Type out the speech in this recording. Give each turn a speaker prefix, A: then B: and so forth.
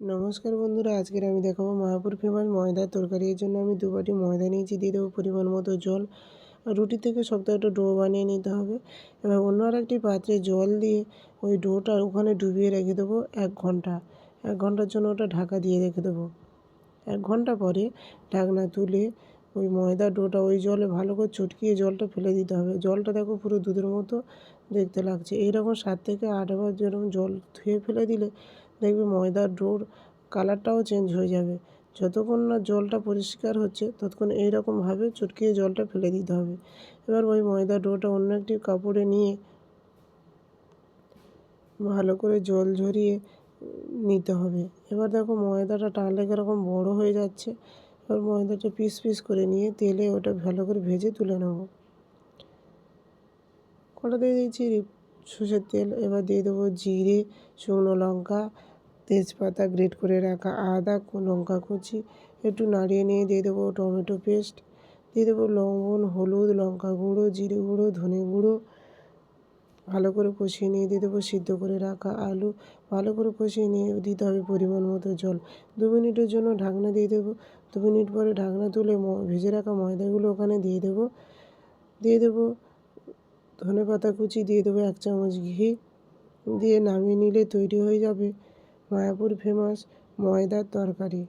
A: নমস্কার বন্ধুরা, আজকের আমি দেখাবো মায়াপুর ফেমাস ময়দার তরকারি। এর জন্য আমি দু বাটি ময়দা নিয়েছি, দিয়ে দেবো পরিমাণ মতো জল। রুটি থেকে শক্ত একটা ডো বানিয়ে নিতে হবে। এবার অন্য আরেকটি পাত্রে জল দিয়ে ওই ডোটা ওখানে ডুবিয়ে রেখে দেবো এক ঘণ্টা। এক ঘণ্টার জন্য ওটা ঢাকা দিয়ে রেখে দেবো। এক ঘণ্টা পরে ঢাকনা তুলে ওই ময়দার ডোটা ওই জলে ভালো করে চটকিয়ে জলটা ফেলে দিতে হবে। জলটা দেখো পুরো দুধের মতো দেখতে লাগছে। এইরকম সাত থেকে আটবার যেরকম জল ধুয়ে ফেলে দিলে দেখবে ময়দার ডোর কালারটাও চেঞ্জ হয়ে যাবে। যতক্ষণ না জলটা পরিষ্কার হচ্ছে, ততক্ষণ এইরকমভাবে চটকিয়ে জলটা ফেলে দিতে হবে। এবার ওই ময়দা ডোটা অন্য একটি কাপড়ে নিয়ে ভালো করে জল ঝরিয়ে নিতে হবে। এবার দেখো ময়দাটা টানলে কীরকম বড়ো হয়ে যাচ্ছে। এবার ময়দাটা পিস পিস করে নিয়ে তেলে ওটা ভালো করে ভেজে তুলে নেব। কটা দিয়ে দিয়েছি? সর্ষের তেল, এবার দিয়ে দেবো জিরে, শুকনো লঙ্কা, তেজপাতা গ্রেট করে রাখা আদা লঙ্কা কুচি, একটু নাড়িয়ে নিয়ে দিয়ে দেবো টমেটো পেস্ট, দিয়ে দেবো লবণ, হলুদ, লঙ্কা গুঁড়ো, জিরে গুঁড়ো, ধনে গুঁড়ো, ভালো করে কষিয়ে নিয়ে দিয়ে দেবো সিদ্ধ করে রাখা আলু, ভালো করে কষিয়ে নিয়ে দিতে হবে পরিমাণ মতো জল। দু মিনিটের জন্য ঢাকনা দিয়ে দেবো, দু মিনিট পরে ঢাকনা তুলে ভেজে রাখা ময়দাগুলো ওখানে দিয়ে দেবো দিয়ে দেবো ধনে পাতা কুচি দিয়ে দেবো এক চামচ ঘি। দিয়ে নামিয়ে নিলে তৈরি হয়ে যাবে মায়াপুর ফেমাস ময়দার তরকারি।